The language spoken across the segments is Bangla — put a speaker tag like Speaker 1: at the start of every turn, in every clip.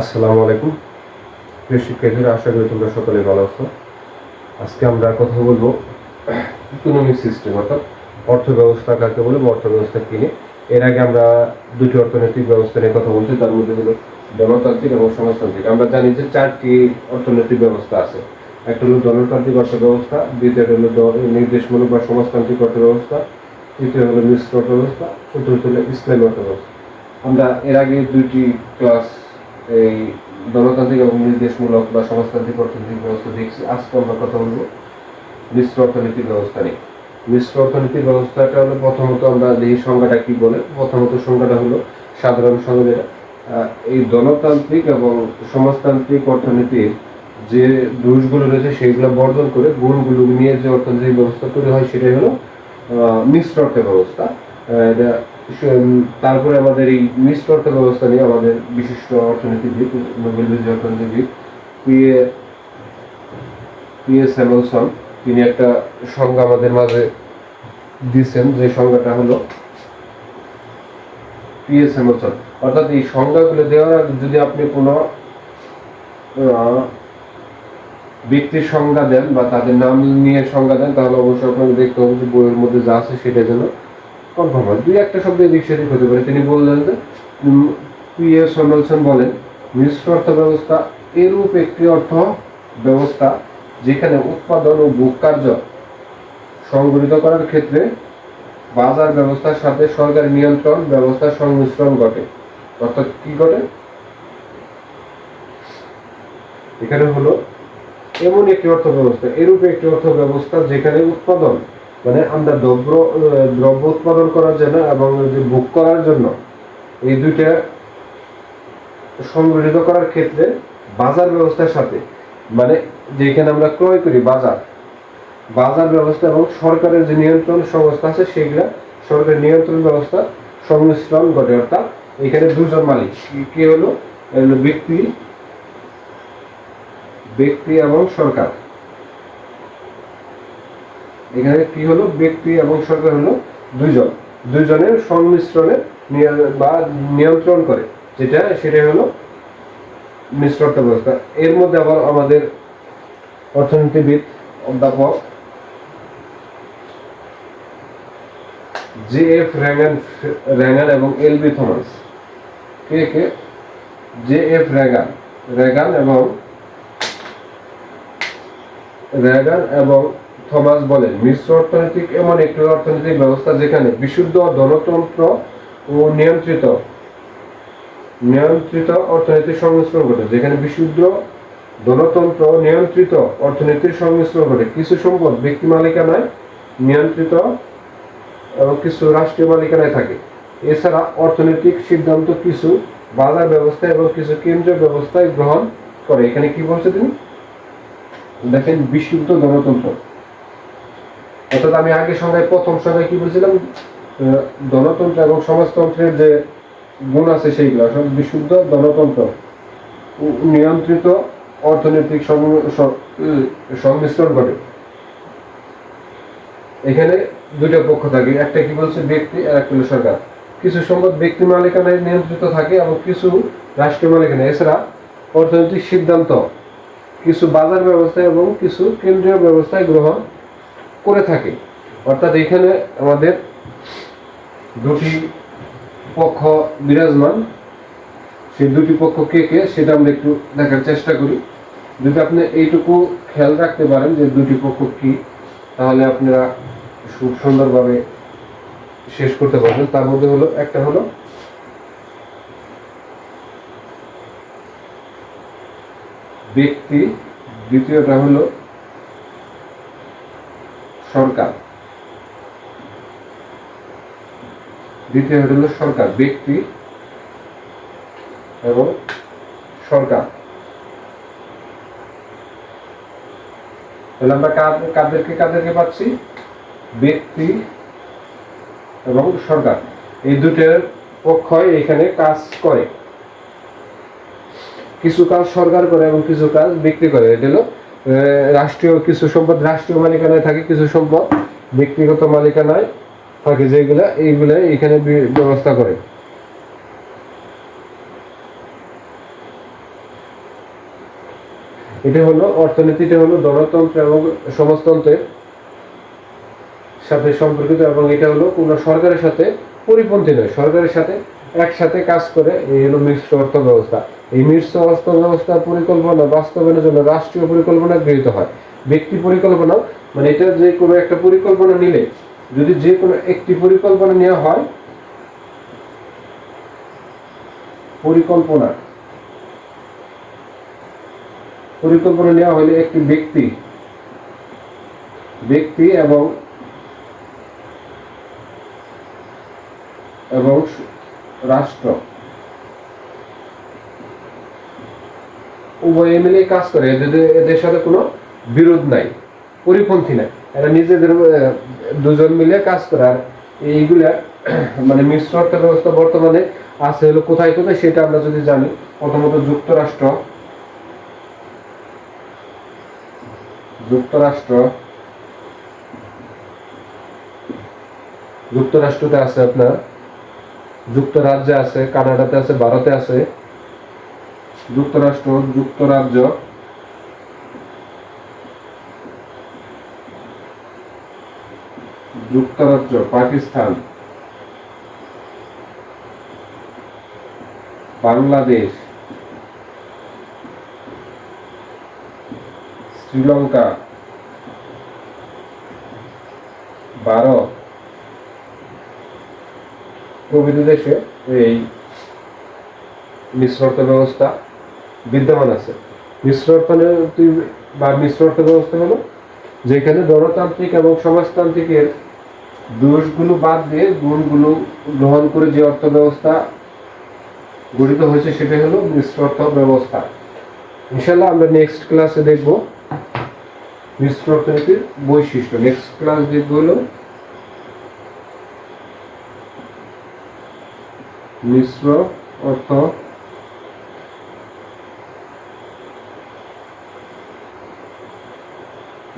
Speaker 1: আসসালামু আলাইকুম। প্রিয় শিক্ষার্থীরা, আশা করি তোমরা সকলে ভালো আছো। আজকে আমরা কথা বলব ইকোনমিক সিস্টেম অর্থাৎ অর্থ ব্যবস্থা কাকে বলে অর্থ ব্যবস্থা কিনে এর আগে আমরা দুটি অর্থনৈতিক ব্যবস্থা নিয়ে কথা বলছি, তার মধ্যে হলো গণতান্ত্রিক এবং সমাজতান্ত্রিক। আমরা জানি যে চারটি অর্থনৈতিক ব্যবস্থা আছে। একটা হলো গণতান্ত্রিক অর্থ ব্যবস্থা দ্বিতীয়টা হলো নির্দেশমূলক বা সমাজতান্ত্রিক অর্থ ব্যবস্থা তৃতীয় হলো মিশ্র অর্থ ব্যবস্থা চতুর্থ হলো ইসলামী অর্থ ব্যবস্থা আমরা এর আগে দুইটি ক্লাস এই গণতান্ত্রিক এবং নির্দেশমূলক বা সমাজতান্ত্রিক অর্থনৈতিক ব্যবস্থা দেখছি আজকে আমরা কথা বলব। মিশ্র অর্থনৈতিক ব্যবস্থা নিয়ে। মিশ্র অর্থনৈতিক ব্যবস্থাটা হলো প্রথমত আমরা দেখি সংজ্ঞাটা কি বলে, প্রথমত সংজ্ঞাটা হলো সাধারণ সঙ্গে এই গণতান্ত্রিক এবং সমাজতান্ত্রিক অর্থনীতির যে দোষগুলো রয়েছে সেইগুলো বর্জন করে গুণগুলো নিয়ে যে অর্থনৈতিক ব্যবস্থা তৈরি হয় সেটাই হলো মিশ্র অর্থ ব্যবস্থা। তারপরে আমাদের এই মিশ্র অর্থ ব্যবস্থা নিয়ে আমাদের বিশিষ্ট অর্থনীতিবিদ, নোবেল বিজয়ী অর্থনীতিবিদ পি এ পি এ স্যামলসন তিনি একটা সংজ্ঞা আমাদের মাঝে দিয়েছেন, যে সংজ্ঞাটা হলো পি এ স্যামলসন অর্থাৎ এই সংজ্ঞাগুলো দেওয়ার আগে যদি আপনি কোনো ব্যক্তির সংজ্ঞা দেন বা তাদের নাম নিয়ে সংজ্ঞা দেন, তাহলে অবশ্যই আপনাকে দেখতে হবে যে বইয়ের মধ্যে যা আছে সেটা যেন কনফার্ম হয়। দুই একটা শব্দ এদিক সেদিক হতে পারে তিনি বললেন যে পি এ সন্ডলসন বলেন মিশ্র অর্থ ব্যবস্থা এরূপ একটি অর্থ ব্যবস্থা যেখানে উৎপাদন ও ভোগ কার্য সংগঠিত করার ক্ষেত্রে বাজার ব্যবস্থার সাথে সরকারি নিয়ন্ত্রণ ব্যবস্থার সংমিশ্রণ ঘটে। অর্থাৎ কি ঘটে? এখানে হলো, এমন একটি অর্থ ব্যবস্থা, এরূপ একটি অর্থ ব্যবস্থা যেখানে উৎপাদন মানে আমরা দ্রব্য দ্রব্য উৎপাদন করার জন্য এবং যে ভোগ করার জন্য এই দুইটা সংগঠিত করার ক্ষেত্রে বাজার ব্যবস্থার সাথে মানে যেখানে আমরা ক্রয় করি বাজার বাজার ব্যবস্থা এবং সরকারের যে নিয়ন্ত্রণ সংস্থা আছে সেগুলা সরকারের নিয়ন্ত্রণ ব্যবস্থা সংমিশ্রণ ঘটে। অর্থাৎ এখানে দুজন মালিক, কি হলো ব্যক্তি ব্যক্তি এবং সরকার। এখানে কি হলো? ব্যক্তি এবং সরকার হলো দুইজন। দুইজনের সংমিশ্রণে বা নিয়ন্ত্রণ করে, যেটা সেটা হলো মিশ্র ব্যবস্থা। এর মধ্যে আবার আমাদের অর্থনীতিবিদ, অধ্যাপক জে এফ র্যাঙ্গান র্যাঙ্গান এবং এল বি থমাস। কে কে? জে এফ র্যাগান র্যাগান এবং র্যাগান এবং থমাস বলেন, মিশ্র অর্থনৈতিক এমন একটি অর্থনৈতিক ব্যবস্থা যেখানে বিশুদ্ধ ধনতন্ত্র ও নিয়ন্ত্রিত নিয়ন্ত্রিত অর্থনীতির সংমিশ্রণ ঘটে, যেখানে বিশুদ্ধ, ধনতন্ত্র নিয়ন্ত্রিত অর্থনীতির সংমিশ্রণ ঘটে। কিছু সম্পদ ব্যক্তি মালিকানায় নিয়ন্ত্রিত এবং কিছু রাষ্ট্রীয় মালিকানায় থাকে। এছাড়া অর্থনৈতিক সিদ্ধান্ত কিছু বাজার ব্যবস্থা এবং কিছু কেন্দ্রীয় ব্যবস্থায় গ্রহণ করে। এখানে কি বলছে তিনি? দেখেন, বিশুদ্ধ গণতন্ত্র অর্থাৎ আমি আগে সংজ্ঞায় প্রথম সংজ্ঞায় কি বলছিলাম? গণতন্ত্র এবং সমাজতন্ত্রের যে গুণ আছে সেইগুলো আসলে বিশুদ্ধ গণতন্ত্র নিয়ন্ত্রিত অর্থনৈতিক সংমিশ্রণ ঘটে। এখানে দুটো পক্ষ থাকে, একটা কি বলছে ব্যক্তি আর একটা সরকার। কিছু সম্পদ ব্যক্তি মালিকানায় নিয়ন্ত্রিত থাকে এবং কিছু রাষ্ট্রীয় মালিকানায় এছাড়া অর্থনৈতিক সিদ্ধান্ত, কিছু বাজার ব্যবস্থায় এবং কিছু কেন্দ্রীয় ব্যবস্থায় গ্রহণ করে থাকে। অর্থাৎ এখানে আমাদের দুটি পক্ষ বিরাজমান। সেই দুটি পক্ষ কে কে, সেটা আমরা একটু দেখার চেষ্টা করি। যদি আপনি এইটুকু খেয়াল রাখতে পারেন যে দুটি পক্ষ কি, তাহলে আপনারা খুব সুন্দরভাবে শেষ করতে পারবেন। তার মধ্যে হলো, একটা হলো ব্যক্তি, দ্বিতীয়টা হলো সরকার। দ্বিতীয় হলো সরকার, ব্যক্তি এবং সরকার। তাহলে আমরা কাদ- কাদেরকে কাদেরকে পাচ্ছি? ব্যক্তি এবং সরকার। এই দুটোর পক্ষই এখানে কাজ করে। কিছু কাজ সরকার করে এবং কিছু কাজ ব্যক্তি করে। এটা হলো রাষ্ট্রীয় কিছু সম্পদ, রাষ্ট্রীয় মালিকানায় থাকে কিছু সম্পদ, ব্যক্তিগত মালিকানায় থাকে যেগুলা, এইগুলা এখানে ব্যবস্থা করে। এটা হলো অর্থনীতিটা হলো গণতন্ত্র এবং সমাজতন্ত্রের সাথে সম্পর্কিত এবং এটা হলো কোনো সরকারের সাথে পরিপন্থী নয়, সরকারের সাথে একসাথে কাজ করে, এই হলো মিশ্র অর্থ ব্যবস্থা এই মিশ্র অর্থ ব্যবস্থার পরিকল্পনা বাস্তবায়নের জন্য রাষ্ট্রীয় পরিকল্পনা গৃহীত হয়। ব্যক্তি পরিকল্পনা মানে এটা যে কোনো একটা পরিকল্পনা নিলে, যদি যে কোনো একটি পরিকল্পনা নেওয়া হয়, পরিকল্পনা পরিকল্পনা নেওয়া হলে একটি ব্যক্তি ব্যক্তি এবং এবং রাষ্ট্র। উভয়ে মিলে কাজ করে। এদের সাথে কোনো বিরোধ নাই, পরিপন্থী নাই। এরা নিজেদের দুজন মিলে কাজ করে। আর এইগুলা মানে মিশ্র অর্থ ব্যবস্থা বর্তমানে আছে হলো কোথায় কোথায় সেটা আমরা যদি জানি, প্রথমত যুক্তরাষ্ট্র। যুক্তরাষ্ট্র। যুক্তরাষ্ট্রতে আছে আপনার যুক্তরাজ্যে আছে কানাডাতে আছে ভারতে আছে। যুক্তরাষ্ট্র যুক্তরাজ্য। যুক্তরাজ্য পাকিস্তান। বাংলাদেশ। শ্রীলঙ্কা। ভারত। প্রভৃতি দেশে এই মিশ্র অর্থ ব্যবস্থা বিদ্যমান আছে। মিশ্র অর্থনীতি বা মিশ্র অর্থ ব্যবস্থা হলো যেখানে গণতান্ত্রিক এবং সমাজতান্ত্রিকের দোষগুলো বাদ দিয়ে গুণগুলো গ্রহণ করে যে অর্থ ব্যবস্থা গঠিত হয়েছে সেটা হলো মিশ্র অর্থ ব্যবস্থা। ইনশাল্লাহ আমরা নেক্সট ক্লাসে দেখব মিশ্র অর্থনীতির বৈশিষ্ট্য। নেক্সট ক্লাস দেখব হলো মিশ্র অর্থ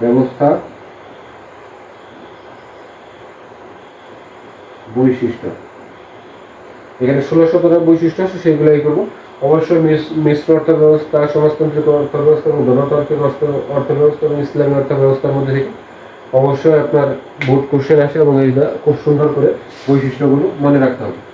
Speaker 1: ব্যবস্থা বৈশিষ্ট্য। এখানে ষোলো সতেরো বৈশিষ্ট্য আছে সেগুলোই করব। অবশ্যই মিশ্র অর্থ ব্যবস্থা সমাজতান্ত্রিক অর্থ ব্যবস্থা এবং অর্থ- ব্যবস্থা এবং ইসলামী অর্থ ব্যবস্থার মধ্যে থেকে অবশ্যই আপনার বোর্ড কোশ্চেন আসে এবং এইটা খুব সুন্দর করে বৈশিষ্ট্যগুলো মনে রাখতে হবে।